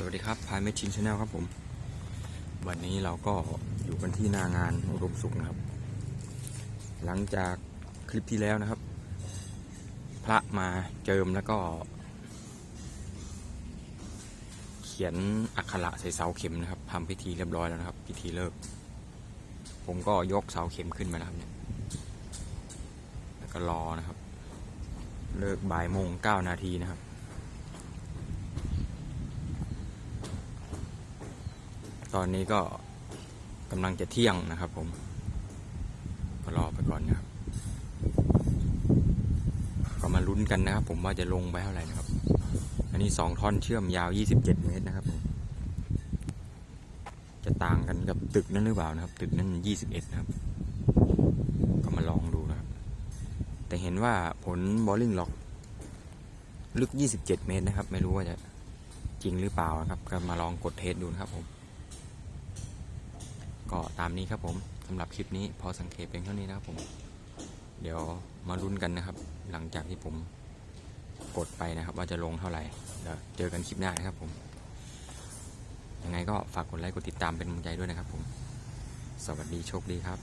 สวัสดีครับพายเมชินชาแนลครับผม วันนี้เราก็อยู่กันที่หน้างานอุดมสุขนะครับ หลังจากคลิปที่แล้วนะครับ พระมาเจิมแล้วก็ เขียนอักขระใส่เสาเข็มนะครับทำพิธีเรียบร้อยแล้วนะครับ พิธีเลิก ผมก็ยกเสาเข็มขึ้นมานะครับเนี่ยแล้วก็รอนะครับ เลิกบ่ายโมงเก้านาทีนะครับ ตอนนี้ก็กำลังจะเที่ยงนะครับผม ก็รอไปก่อนนะครับ ก็มาลุ้นกันนะครับ ผมว่าจะลงไปเท่าไหร่นะครับ อันนี้สองท่อนเชื่อมยาว 27 เมตรนะครับผมจะต่างกันกับตึกนั้นหรือเปล่านะครับ ตึกนั้น 21 นะครับ ก็มาลองดูนะครับ แต่เห็นว่าผลบอลลิงล็อก ลึก 27 เมตรนะครับ ไม่รู้ว่าจะจริงหรือเปล่านะครับ ก็มาลองกดเทสดูนะครับผม ก็ตามนี้ครับผมสำหรับคลิปนี้พอสังเกตเป็นเท่านี้นะครับผม เดี๋ยวมารุ้นกันนะครับ หลังจากที่ผมกดไปนะครับ ว่าจะลงเท่าไหร่เดี๋ยวเจอกันคลิปหน้านะครับผมยังไงก็ฝากกดไลค์กดติดตามเป็นกำลังใจด้วยนะครับผม สวัสดีโชคดีครับ